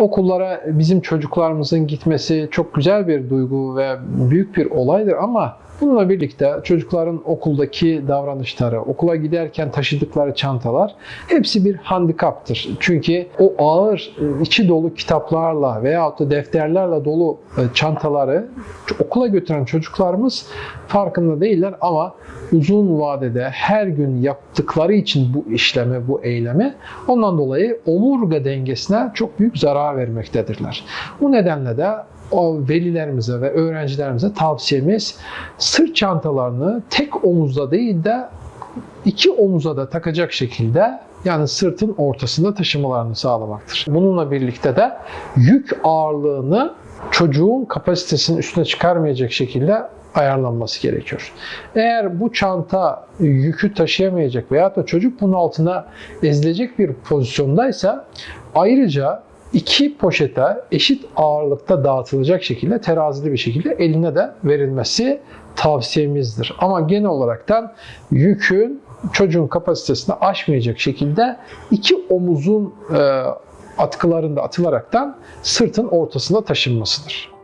Okullara bizim çocuklarımızın gitmesi çok güzel bir duygu ve büyük bir olaydır ama bununla birlikte çocukların okuldaki davranışları, okula giderken taşıdıkları çantalar hepsi bir handikaptır. Çünkü o ağır, e, içi dolu kitaplarla veyahut da defterlerle dolu e, çantaları okula götüren çocuklarımız farkında değiller ama uzun vadede her gün yaptıkları için bu işlemi, bu eylemi ondan dolayı omurga dengesine çok büyük zarar vermektedirler. Bu nedenle de o velilerimize ve öğrencilerimize tavsiyemiz sırt çantalarını tek omuzda değil de iki omuza da takacak şekilde yani sırtın ortasında taşımalarını sağlamaktır. Bununla birlikte de yük ağırlığını çocuğun kapasitesinin üstüne çıkarmayacak şekilde ayarlanması gerekiyor. Eğer bu çanta yükü taşıyamayacak veyahut da çocuk bunun altına ezilecek bir pozisyondaysa ayrıca iki poşete eşit ağırlıkta dağıtılacak şekilde terazili bir şekilde eline de verilmesi tavsiyemizdir. Ama genel olaraktan yükün çocuğun kapasitesini aşmayacak şekilde iki omuzun e, atkılarında atılaraktan sırtın ortasında taşınmasıdır.